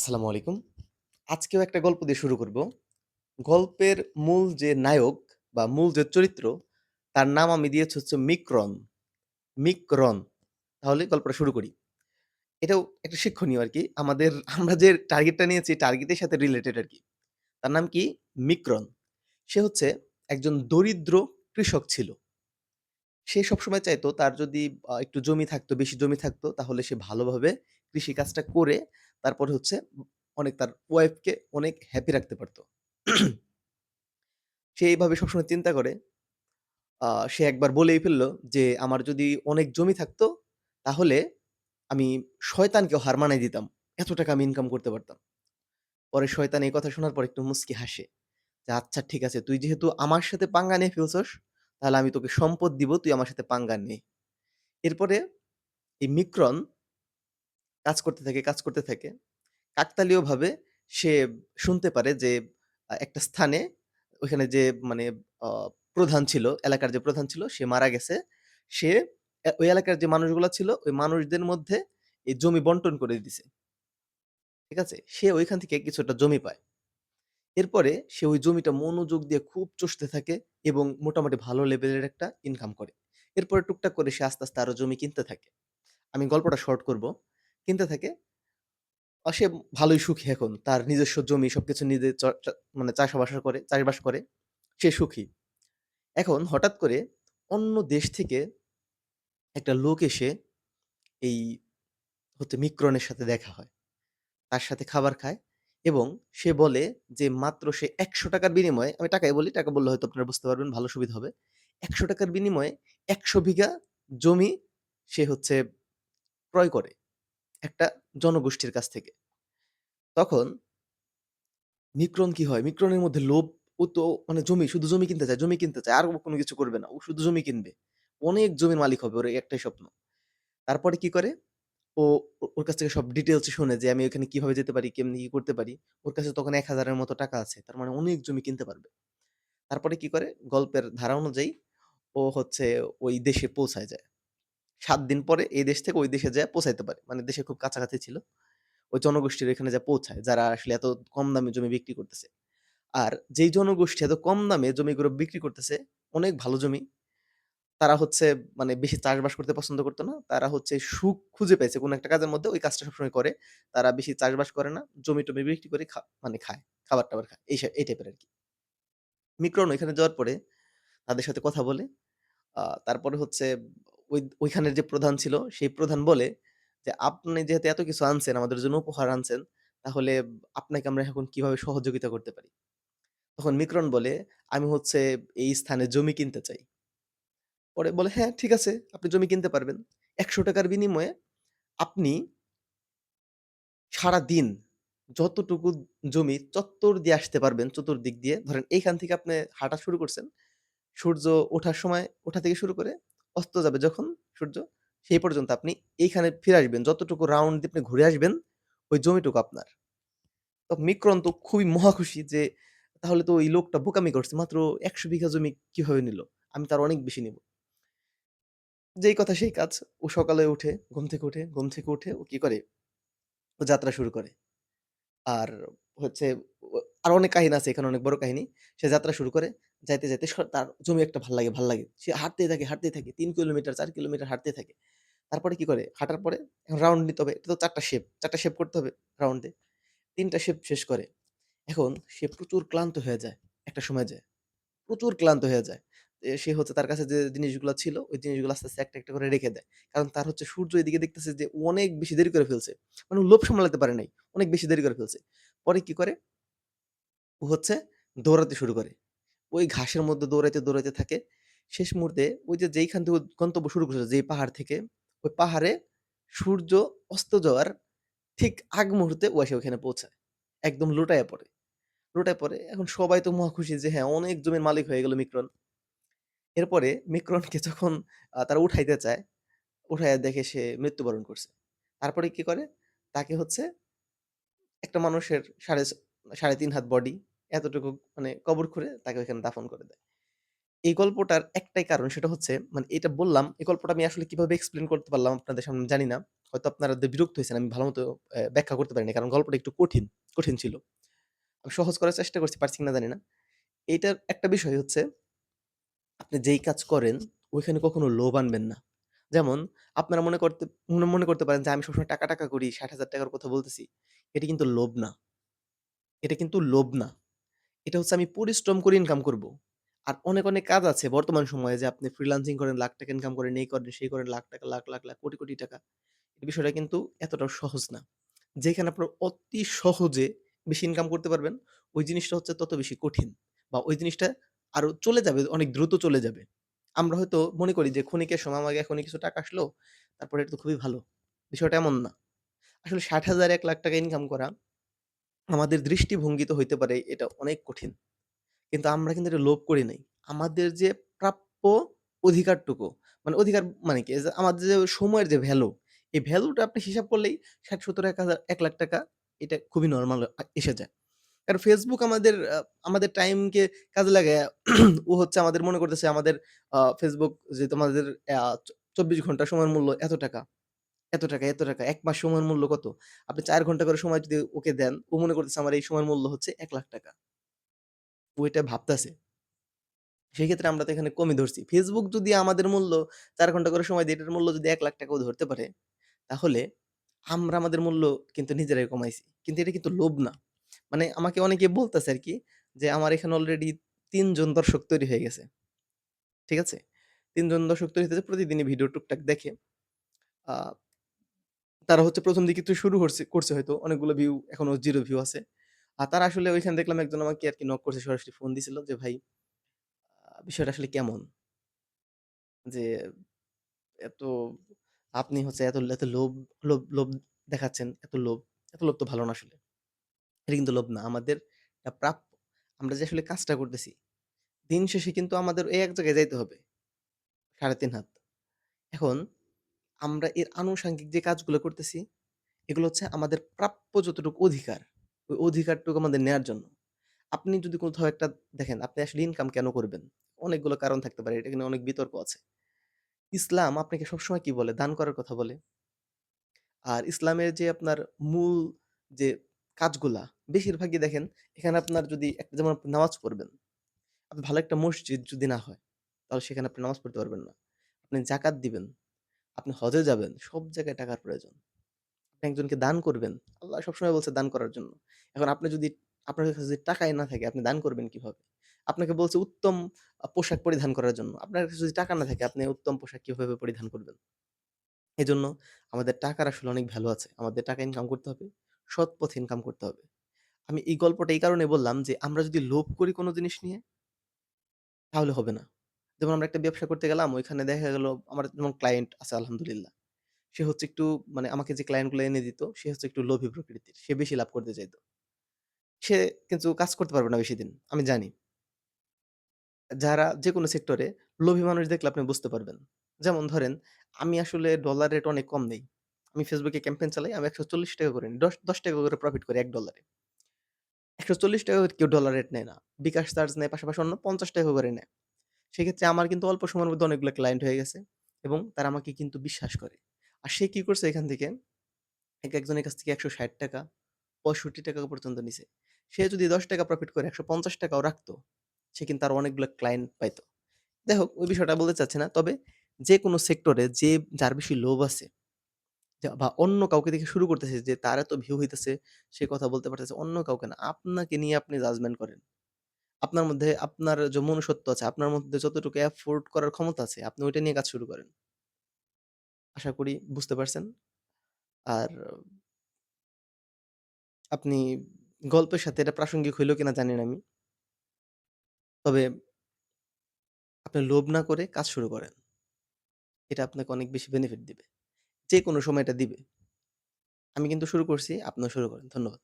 আসসালামু আলাইকুম। আজকেও একটা গল্প দিয়ে শুরু করব। গল্পের মূল যে নায়ক বা মূল যে চরিত্র, তার নাম আমি দিয়েছি হচ্ছে মিক্রন। মিক্রন। তাহলে গল্পটা শুরু করি। এটাও একটা শিক্ষণীয় আর কি আমাদের আমরা যে টার্গেটটা নিয়েছি টার্গেটের সাথে রিলেটেড আর কি তার নাম কি? মিক্রন। সে হচ্ছে একজন দরিদ্র কৃষক ছিল। সে সবসময় চাইতো তার যদি একটু জমি থাকতো, বেশি জমি থাকতো তাহলে সে ভালোভাবে কৃষিকাজটা করে তারপরে হচ্ছে অনেক তার ওয়াইফকে অনেক হ্যাপি রাখতে পারত। সে এইভাবে সবসময় চিন্তা করে সে একবার বলেই ফেলল যে, "আমার যদি অনেক জমি থাকতো তাহলে আমি শয়তানকেও হার মানায় দিতাম। এত টাকা আমি ইনকাম করতে পারতাম।" পরে শয়তান এই কথা শোনার পর একটু মুচকি হাসে। যে, "আচ্ছা ঠিক আছে, তুই যেহেতু আমার সাথে পাঙ্গা নিয়ে ফেলছস, তাহলে আমি তোকে সম্পদ দিব, তুই আমার সাথে পাঙ্গা নে।" এরপরে এই মিক্রন কাজ করতে থাকে, কাজ করতে থাকে। কাকতালীয়ভাবে সে শুনতে পারে যে একটা স্থানে ওইখানে যে মানে প্রধান ছিল, এলাকার যে প্রধান ছিল সে মারা গেছে। সে ওই এলাকার যে মানুষগুলা ছিল, ওই মানুষদের মধ্যে এই জমি বন্টন করে দিছে। ঠিক আছে? সে ওইখান থেকে কিছুটা জমি পায়। এরপরে সে ওই জমিটা মনোযোগ দিয়ে খুব চষতে থাকে এবং মোটামুটি ভালো লেভেলের একটা ইনকাম করে। এরপরে টুকটাক করে সে আস্তে, আস্তে আরও জমি কিনতে থাকে। আমি গল্পটা শর্ট করব। কিনতে থাকে। আ সে ভালোই সুখী এখন। তার নিজস্ব জমি সবকিছু নিজে চ মানে চাষাবাসা করে চাষবাস করে। সে সুখী। এখন হঠাৎ করে অন্য দেশ থেকে একটা লোক এসে এই হচ্ছে মিক্রনের সাথে দেখা হয়। তার সাথে খাবার খায় এবং সে বলে যে মাত্র সে একশো টাকার বিনিময়ে আমি টাকায় বলি, টাকা বললে হয়তো আপনারা বুঝতে পারবেন, ভালো সুবিধা হবে। একশো টাকার বিনিময়ে ১০০ বিঘা জমি সে হচ্ছে ক্রয় করে একটা জনগোষ্ঠীর কাছ থেকে। তখন মিক্রন কি হয়? মিক্রনের মধ্যে লোভ ও তো মানে জমি, শুধু জমি কিনতে চায়, জমি কিনতে চায়। আর ও কোনো কিছু করবে না। ও শুধু জমি কিনবে। অনেক জমির মালিক হবে। ওর একটাই স্বপ্ন। তারপরে কি করে? ও ওর কাছ থেকে সব ডিটেইলস শুনে যে আমি ওখানে কীভাবে যেতে পারি, কেমনি কি করতে পারি। ওর কাছে তখন ১,০০০ এর মতো টাকা আছে। তার মানে অনেক জমি কিনতে পারবে। তারপরে কি করে? গল্পের ধারা অনুযায়ী ও হচ্ছে ওই দেশে পৌঁছায় যায়। ৭ দিন পরে এই দেশ থেকে ওই দেশে যেয়ে পৌঁছাইতে পারে। মানে দেশে খুব কাছাকাছি ছিল। ওই জনগোষ্ঠীর এখানে যেয়ে পৌঁছায়। যারা আসলে এত কম দামে জমি বিক্রি করতেছে। আর যেই জনগোষ্ঠী এত কম দামে জমিগুলো বিক্রি করতেছে, অনেক ভালো জমি। তারা হচ্ছে মানে বেশি চাষবাস করতে পছন্দ করতো না। তারা হচ্ছে সুখ খুঁজে পেয়েছে কোন একটা কাজের মধ্যে ওই কাজটা সবসময় করে। তারা বেশি চাষবাস করে না। জমি-টমি বিক্রি করে মানে খায়। খাবার-টাবার খায়। এই এই টাইপের আর কি মিক্রন ওইখানে যাওয়ার পরে তাদের সাথে কথা বলে। তারপরে হচ্ছে ওই ওইখানের যে প্রধান ছিল, সেই প্রধান বলে যে, "আপনি যেহেতু এত কিছু আনছেন, আমাদের জন্য উপহার আনছেন, তাহলে আপনাকে আমরা এখন কীভাবে সহযোগিতা করতে পারি?" তখন মিক্রন বলে, "আমি হচ্ছে এই স্থানে জমি কিনতে চাই।" পরে বলে, "হ্যাঁ, ঠিক আছে। আপনি জমি কিনতে পারবেন। ৳১০০ র বিনিময়ে আপনি" "সারাদিন যতটুকু জমি চত্বর দিয়ে আসতে পারবেন, চতুর্দিক দিয়ে। ধরেন এইখান থেকে আপনি হাঁটা শুরু করছেন। সূর্য ওঠার সময় ওঠা থেকে শুরু করে অস্ত যাবে যখন সূর্য, সেই পর্যন্ত আপনি এইখানে ফিরে আসবেন। যতটুকু রাউন্ড দিয়ে আপনি ঘুরে আসবেন, ওই জমিটুকু আপনার।" তো মিক্রন তো খুবই মহাখুশি যে, তাহলে তো ওই লোকটা বোকামি করছে। মাত্র ১০০ বিঘা জমি কীভাবে নিল? আমি তার অনেক বেশি নিব। যেই কথা সেই কাজ। ও সকালে উঠে, ঘুম থেকে উঠে, ঘুম থেকে উঠে ও কি করে? ও যাত্রা শুরু করে। আর হচ্ছে আরও অনেক কাহিনী আছে এখানে অনেক বড় কাহিনী। সে যাত্রা শুরু করে। যাইতে, যাইতে তার জমি একটা ভালো লাগে, ভালো লাগে। সে হাঁটতেই থাকে, হাঁটতেই থাকে। তিন কিলোমিটার, চার কিলোমিটার হাঁটতেই থাকে। তারপরে কি করে? হাঁটার পরে এখন রাউন্ড নিতে হবে। এটা তো চারটা শেপ। ৪ টা শেপ করতে হবে রাউন্ডে। তিনটা শেপ শেষ করে। এখন সে প্রচুর ক্লান্ত হয়ে যায়। একটা সময় যায় প্রচুর ক্লান্ত হয়ে যায়। সে হচ্ছে তার কাছে যে জিনিসগুলো ছিল, ওই জিনিসগুলো আস্তে, আস্তে একটা, একটা করে রেখে দেয়। কারণ তার হচ্ছে সূর্য এদিকে দেখতেছে যে অনেক বেশি দেরি করে ফেলছে। মানে লোভ সামলাতে পারে নাই। অনেক বেশি দেরি করে ফেলছে। পরে কি করে? ও হচ্ছে দৌড়াতে শুরু করে। ওই ঘাসের মধ্যে দৌড়াইতে, দৌড়াইতে থাকে। শেষ মুহূর্তে ওই যে যেইখান থেকে গন্তব্য শুরু করছে, যেই পাহাড় থেকে, ওই পাহাড়ে সূর্য অস্ত যাওয়ার ঠিক আগ মুহূর্তে ও এসে ওখানে পৌঁছায়। একদম লুটাইয়া পড়ে। লুটায় পড়ে। এখন সবাই তো মহা খুশি যে হ্যাঁ, অনেক জমির মালিক হয়ে গেল মিক্রন। এরপরে মিক্রনকে যখন তারা উঠাইতে চায়, উঠাইয়া দেখে সে মৃত্যুবরণ করছে। তারপরে কি করে? তাকে হচ্ছে একটা মানুষের সাড়ে ছ ৩.৫ হাত বডি এতটুকু মানে কবর খুঁড়ে তাকে ওইখানে দাফন করে দেয়। এই গল্পটার একটাই কারণ সেটা হচ্ছে মানে এটা বললাম, এই গল্পটা আমি আসলে কীভাবে এক্সপ্লেন করতে পারলাম আপনাদের সামনে জানি না। হয়তো আপনারা বিরক্ত হয়েছেন আমি ভালো মতো ব্যাখ্যা করতে পারিনি। কারণ গল্পটা একটু কঠিন, কঠিন ছিল। আমি সহজ করার চেষ্টা করছি, পারছি না জানি না। এইটার একটা বিষয় হচ্ছে আপনি যেই কাজ করেন, ওইখানে কখনো লোভ আনবেন না। যেমন আপনারা মনে করতে মনে মনে করতে পারেন যে আমি সবসময় টাকা, টাকা করি, ষাট হাজার টাকার কথা বলতেছি। এটা কিন্তু লোভ না। এটা কিন্তু লোভ না। এটা হচ্ছে আমি পরিশ্রম করে ইনকাম করব। আর অনেক, অনেক কাজ আছে বর্তমান সময়ে যে আপনি ফ্রিল্যান্সিং করেন, লাখ টাকা ইনকাম করেন, এই করেন, সেই করেন, লাখ টাকা, লাখ, লাখ, লাখ, কোটি, কোটি টাকা। এই বিষয়টা কিন্তু এতটাও সহজ না। যেখানে আপনার অতি সহজে বেশি ইনকাম করতে পারবেন, ওই জিনিসটা হচ্ছে তত বেশি কঠিন। বা ওই জিনিসটা আরও চলে যাবে, অনেক দ্রুত চলে যাবে। আমরা হয়তো মনে করি যে ক্ষণিকের সময় আমাকে এখনই কিছু টাকা আসলো, তারপরে এটা তো খুবই ভালো। বিষয়টা এমন না। আসলে ৬০,০০০ ৳১,০০,০০০ ইনকাম করা আমাদের দৃষ্টিভঙ্গিতে হইতে পারে এটা অনেক কঠিন। কিন্তু আমরা কিন্তু এটা লোভ করি নাই। আমাদের যে প্রাপ্য অধিকারটুকু, মানে অধিকার মানে কি? যে আমাদের যে সময়ের যে ভ্যালু, এই ভ্যালুটা আপনি হিসাব করলেই ৬০, ৭০, ১,০০০ ৳১,০০,০০০ এটা খুবই নরমাল এসে যায়। কারণ Facebook আমাদের আমাদের টাইমকে কাজে লাগায়া ও হচ্ছে আমাদের মনে করতেছে আমাদের Facebook যে তোমাদের আ চ ২৪ ঘণ্টা সময়ের মূল্য এত টাকা, এত টাকা, এত টাকা। ১ মাস সময়ের মূল্য কত? আপনি ৪ ঘণ্টা করে সময় যদি ওকে দেন, ও মনে করতেছে আমার এই সময়ের মূল্য হচ্ছে ৳১,০০,০০০ ও এটা ভাবতাছে। সেক্ষেত্রে আমরা তো এখানে কমই ধরছি। Facebook যদি আমাদের মূল্য ৪ ঘণ্টা করে সময় দিয়ে এটার মূল্য যদি এক ৳১,০০,০০০ ও ধরতে পারে, তাহলে আমরা আমাদের মূল্য কিন্তু নিজেরাই কমাইছি। কিন্তু এটা কিন্তু লোভ না। মানে আমাকে অনেকে বলতেছে আরকি যে, আমার এখানে অলরেডি ৩ জন দর্শক তৈরি হয়ে গেছে। ঠিক আছে? ৩ জন দর্শক তৈরি হইতেছে প্রতিদিনই ভিডিও টুকটাক দেখে। তারা হচ্ছে ১ম দিকে একটু শুরু করছে করছে হয়তো। অনেকগুলো ভিউ এখনও 0 ভিউ আছে। আর তারা আসলে ওইখানে দেখলাম একজন আমাকে আরকি নক করছে সরাসরি ফোন দিছিল যে, "ভাই বিষয়টা আসলে কেমন? যে এত আপনি হচ্ছে এত এত লোভ লোভ লোভ দেখাচ্ছেন, এত লোভ, এত লোভ তো ভালো না আসলে। এটা কিন্তু লোভ না। আমাদের প্রাপ্য। আমরা যে আসলে কাজটা করতেছি, দিন শেষে কিন্তু আমাদের এই এক জায়গায় যাইতে হবে। ৩.৫ হাত। এখন আমরা এর আনুষঙ্গিক যে কাজগুলো করতেছি, এগুলো হচ্ছে আমাদের প্রাপ্য যতটুকু অধিকার, ওই অধিকারটুকু আমাদের নেয়ার জন্য। আপনি যদি কোথাও একটা দেখেন, আপনি আসলে ইনকাম কেন করবেন? অনেকগুলো কারণ থাকতে পারে। এটা নিয়ে অনেক বিতর্ক আছে। ইসলাম আপনাকে সবসময় কি বলে? দান করার কথা বলে। আর ইসলামের যে আপনার মূল যে কাজগুলা, বেশিরভাগই দেখেন এখানে আপনার যদি একটা যেমন আপনি নামাজ পড়বেন, আপনি ভালো একটা মসজিদ যদি না হয়, তাহলে সেখানে আপনি নামাজ পড়তে পারবেন না। আপনি জাকাত দিবেন, আপনি হজে যাবেন, সব জায়গায় টাকার প্রয়োজন। আপনি একজনকে দান করবেন। আল্লাহ সবসময় বলছে দান করার জন্য। এখন আপনি যদি আপনার কাছে যদি টাকাই না থাকে, আপনি দান করবেন কীভাবে? আপনাকে বলছে উত্তম পোশাক পরিধান করার জন্য। আপনার কাছে যদি টাকা না থাকে, আপনি উত্তম পোশাক কীভাবে পরিধান করবেন? এজন্য আমাদের টাকার আসলে অনেক ভ্যালু আছে। আমাদের টাকা ইনকাম করতে হবে। সৎ পথে ইনকাম করতে হবে। আমি এই গল্পটা এই কারণে বললাম যে, আমরা যদি লোভ করি কোনো জিনিস নিয়ে, তাহলে হবে না। যেমন আমরা একটা ব্যবসা করতে গেলাম, ওইখানে দেখা গেল আমার যেমন ক্লায়েন্ট আছে আলহামদুলিল্লাহ। সে হচ্ছে একটু মানে আমাকে যে ক্লায়েন্টগুলো এনে দিত, সে হচ্ছে একটু লোভী প্রকৃতির। সে বেশি লাভ করতে চাইত। সে কিন্তু কাজ করতে পারবে না বেশিদিন। আমি জানি। যারা যেকোনো সেক্টরে লোভী মানুষ দেখলে আপনি বুঝতে পারবেন। যেমন ধরেন, আমি আসলে ডলার রেট অনেক কম নেই। আমি Facebook এ ক্যাম্পেইন চালাই। আমি ৳১৪০ করে নিই। দশ ৳১০ করে প্রফিট করি $১ এ। ৳১৪০ করে কেউ ডলার রেট নেয় না। বিকাশ চার্জ নেয় পাশাপাশি অন্য ৳৫০ করে নেয়। সেক্ষেত্রে আমার কিন্তু অল্প সময়ের মধ্যে অনেকগুলো ক্লায়েন্ট হয়ে গেছে এবং তারা আমাকে কিন্তু বিশ্বাস করে। আর সে কি করছে এখান থেকে এক একজনের কাছ থেকে ৳১৬০, ৳৬৫ পর্যন্ত নিছে। সে যদি ৳১০ প্রফিট করে একশো পঞ্চাশ টাকাও রাখতো, সে কিন্তু আরও অনেকগুলো ক্লায়েন্ট পাইতো। হোক ওই বিষয়টা বলতে চাচ্ছি না। তবে যেকোনো সেক্টরে যে যার বেশি লোভ আছে বা অন্য কাউকে দেখে শুরু করতেছে যে তার এত ভিউ হইতেছে, সে কথা বলতে পারতেছে, অন্য কাউকে না। আপনাকে নিয়ে আপনি জাজমেন্ট করেন। আপনার মধ্যে আপনার যে মনুষ্যত্ব আছে, আপনার মধ্যে যতটুকু এফোর্ট করার ক্ষমতা আছে, আপনি ওইটা নিয়ে কাজ শুরু করেন। আশা করি বুঝতে পারছেন। আর আপনি গল্পের সাথে এটা প্রাসঙ্গিক হইল কিনা জানি না আমি। তবে আপনি লোভ না করে কাজ শুরু করেন। এটা আপনাকে অনেক বেশি বেনিফিট দিবে। যেকোনো সময় এটা দিবে। আমি কিন্তু শুরু করছি, আপনিও শুরু করেন। ধন্যবাদ।